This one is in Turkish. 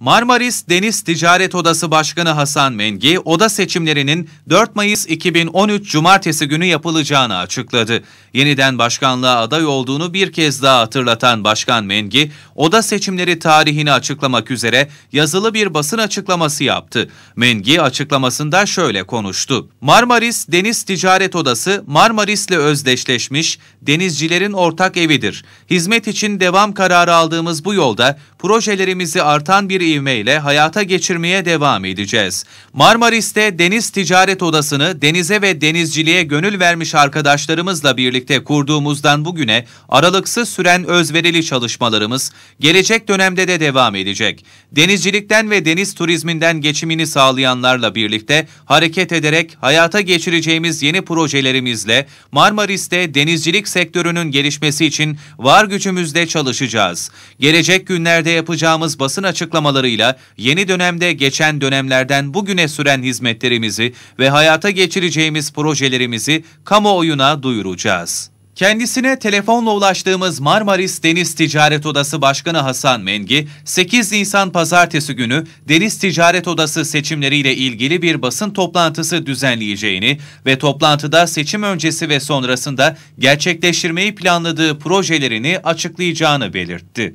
Marmaris Deniz Ticaret Odası Başkanı Hasan Mengi, oda seçimlerinin 4 Mayıs 2013 Cumartesi günü yapılacağını açıkladı. Yeniden başkanlığa aday olduğunu bir kez daha hatırlatan Başkan Mengi, oda seçimleri tarihini açıklamak üzere yazılı bir basın açıklaması yaptı. Mengi açıklamasında şöyle konuştu. Marmaris Deniz Ticaret Odası Marmaris'le özdeşleşmiş denizcilerin ortak evidir. Hizmet için devam kararı aldığımız bu yolda projelerimizi artan bir ivmeyle hayata geçirmeye devam edeceğiz. Marmaris'te Deniz Ticaret Odası'nı denize ve denizciliğe gönül vermiş arkadaşlarımızla birlikte kurduğumuzdan bugüne aralıksız süren özverili çalışmalarımız gelecek dönemde de devam edecek. Denizcilikten ve deniz turizminden geçimini sağlayanlarla birlikte hareket ederek hayata geçireceğimiz yeni projelerimizle Marmaris'te denizcilik sektörünün gelişmesi için var gücümüzle çalışacağız. Gelecek günlerde yapacağımız basın açıklamalarıyla yeni dönemde geçen dönemlerden bugüne süren hizmetlerimizi ve hayata geçireceğimiz projelerimizi kamuoyuna duyuracağız. Kendisine telefonla ulaştığımız Marmaris Deniz Ticaret Odası Başkanı Hasan Mengi, 8 Nisan Pazartesi günü Deniz Ticaret Odası seçimleriyle ilgili bir basın toplantısı düzenleyeceğini ve toplantıda seçim öncesi ve sonrasında gerçekleştirmeyi planladığı projelerini açıklayacağını belirtti.